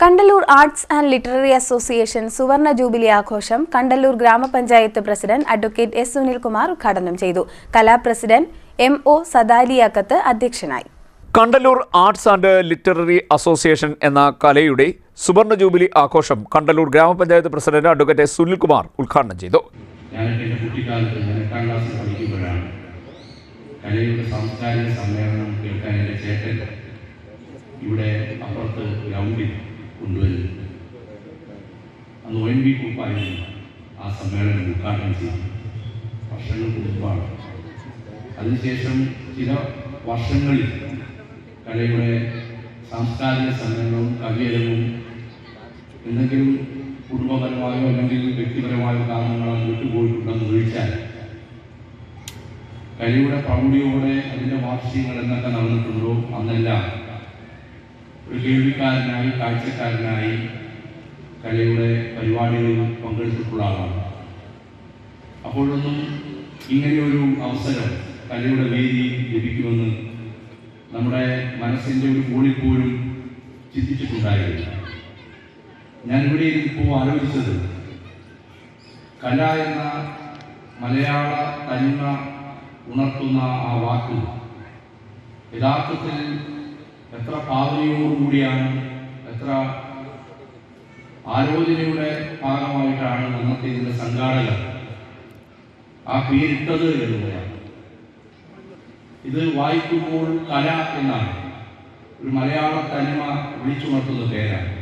Kandalloor arts and literary association സുവർണ jubilee ആഘോഷം കണ്ടല്ലൂർ ഗ്രാമപഞ്ചായത്ത് പ്രസിഡന്റ് അഡ്വക്കേറ്റ് എസ് സുനിൽകുമാർ ഉദ്ഘാടനം ചെയ്തു. Kala president M O Sadaliyakkath അധ്യക്ഷനായി. Kandalloor arts and literary association എന്ന കലയുടെ സുവർണ ജൂബിലി ആഘോഷം കണ്ടല്ലൂർ ഗ്രാമപഞ്ചായത്ത് പ്രസിഡന്റ് അഡ്വക്കേറ്റ് എസ് സുനിൽകുമാർ ഉദ്ഘാടനം ചെയ്തു. കലയുടെ സാംസ്കാരിക സമ്മേളനം കേൾക്കാൻ എന്റെ ചേട്ടൻ ഇവിടെ അപ്പുറത്ത് ഗ്രൗണ്ടിൽ കൊണ്ടുവരുന്നു അന്ന് ഒ എൻ വി കുപ്പായിരുന്നു ആ സമ്മേളനം ഉദ്ഘാടനം ചെയ്തു വർഷങ്ങൾക്ക് മുമ്പാണ്. അതിനുശേഷം ചില വർഷങ്ങളിൽ കലയുടെ സാംസ്കാരിക സമ്മേളനവും കവിയരവും എന്തെങ്കിലും കുടുംബപരമായോ അല്ലെങ്കിൽ വ്യക്തിപരമായോ കാരണങ്ങളാൽ വിട്ടുപോയിട്ടുണ്ടെന്ന് ഒഴിച്ചാൽ കലയുടെ പ്രൗഢിയോടെ അതിന്റെ വാർഷികങ്ങൾ എന്നൊക്കെ നടന്നിട്ടുണ്ടോ അന്നെല്ലാം കേൾവിക്കാരനായി കാഴ്ചക്കാരനായി കലയുടെ പരിപാടികളിൽ പങ്കെടുത്തിട്ടുള്ള ആളാണ്. അപ്പോഴൊന്നും ഇങ്ങനെയൊരു അവസരം കലയുടെ വേദിയിൽ ലഭിക്കുമെന്ന് നമ്മുടെ മനസ്സിന്റെ ഒരു കൂളിപ്പോഴും പോലും ഞാൻ ഇവിടെ ഇപ്പോൾ ആലോചിച്ചത് കല എന്ന മലയാള തനിമ ഉണർത്തുന്ന ആ വാക്ക് യഥാർത്ഥത്തിൽ എത്ര പാതയോടുകൂടിയാണ് എത്ര ആലോചനയുടെ ഭാഗമായിട്ടാണ് അന്നത്തെ ഇതിന്റെ സംഘാടകർ ആ പേരിട്ടത് എന്നുള്ളതാണ്. ഇത് വായിക്കുമ്പോൾ കല എന്നാണ്. ഒരു മലയാള തനിമ വിളിച്ചുണർത്തുന്ന പേരാണ്.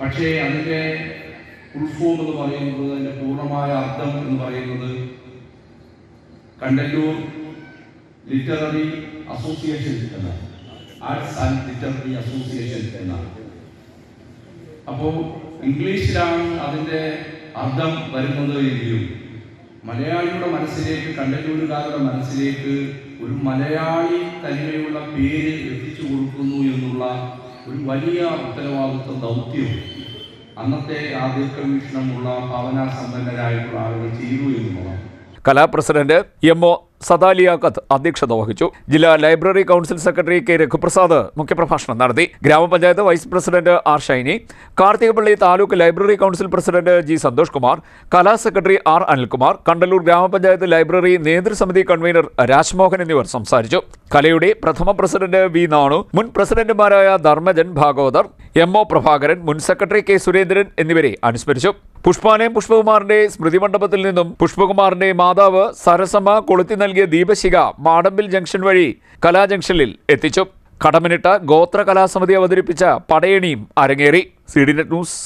പക്ഷേ അതിന്റെ ഉൾഫോം എന്ന് പറയുന്നത് അതിന്റെ പൂർണമായ അർത്ഥം എന്ന് പറയുന്നത് കണ്ടല്ലൂർ ലിറ്റററി അസോസിയേഷൻ എന്നാണ്. ആർട്സ് ആൻഡ് ലിറ്റററി അസോസിയേഷൻ എന്നാണ്. അപ്പോൾ ഇംഗ്ലീഷിലാണ് അതിന്റെ അർത്ഥം വരുന്നത് എങ്കിലും മലയാളിയുടെ മനസ്സിലേക്ക് കണ്ടല്ലൂരുകാരുടെ മനസ്സിലേക്ക് ഒരു മലയാളി തനിമയുള്ള പേര് എത്തിച്ചു കൊടുക്കുന്നു എന്നുള്ള ഒരു വലിയ ഉത്തരവാദിത്വ ദൗത്യം അന്നത്തെ ആ ദീർഘവീക്ഷണമുള്ള ഭാവനാ സമ്പന്നരായിട്ടുള്ള ആളുകൾ ചെയ്തു എന്നുള്ളതാണ്. Kala president M O Sadaliyakkath അധ്യക്ഷത വഹിച്ചു. ജില്ലാ library council secretary K Raghuprasad മുഖ്യപ്രഭാഷണം നടത്തി. ഗ്രാമപഞ്ചായത്ത് vice president R Shiny Karthikappally taluk library council president G Santhosh Kumar Kala secretary R Anilkumar Kandalloor ഗ്രാമപഞ്ചായത്ത് ലൈബ്രറി നേതൃസമിതി കൺവീനർ രാജ്മോഹൻ എന്നിവർ സംസാരിച്ചു. കലയുടെ പ്രഥമ പ്രസിഡന്റ് വി നാണു മുൻ പ്രസിഡന്റുമാരായ ധർമ്മജൻ ഭാഗവതർ എം ഒ പ്രഭാകരൻ മുൻ സെക്രട്ടറി കെ സുരേന്ദ്രൻ എന്നിവരെ അനുസ്മരിച്ചു. പുഷ്പാനയും പുഷ്പകുമാറിന്റെ സ്മൃതി മണ്ഡപത്തിൽ നിന്നും പുഷ്പകുമാറിന്റെ മാതാവ് സരസമ്മ കൊളുത്തി നൽകിയ ദീപശിഖ മാടമ്പിൽ ജംഗ്ഷൻ വഴി കലാജംഗ്ഷനിൽ എത്തിച്ചു. കടമിനിട്ട ഗോത്ര കലാസമിതി അവതരിപ്പിച്ച പടയണിയും അരങ്ങേറി. C D net news.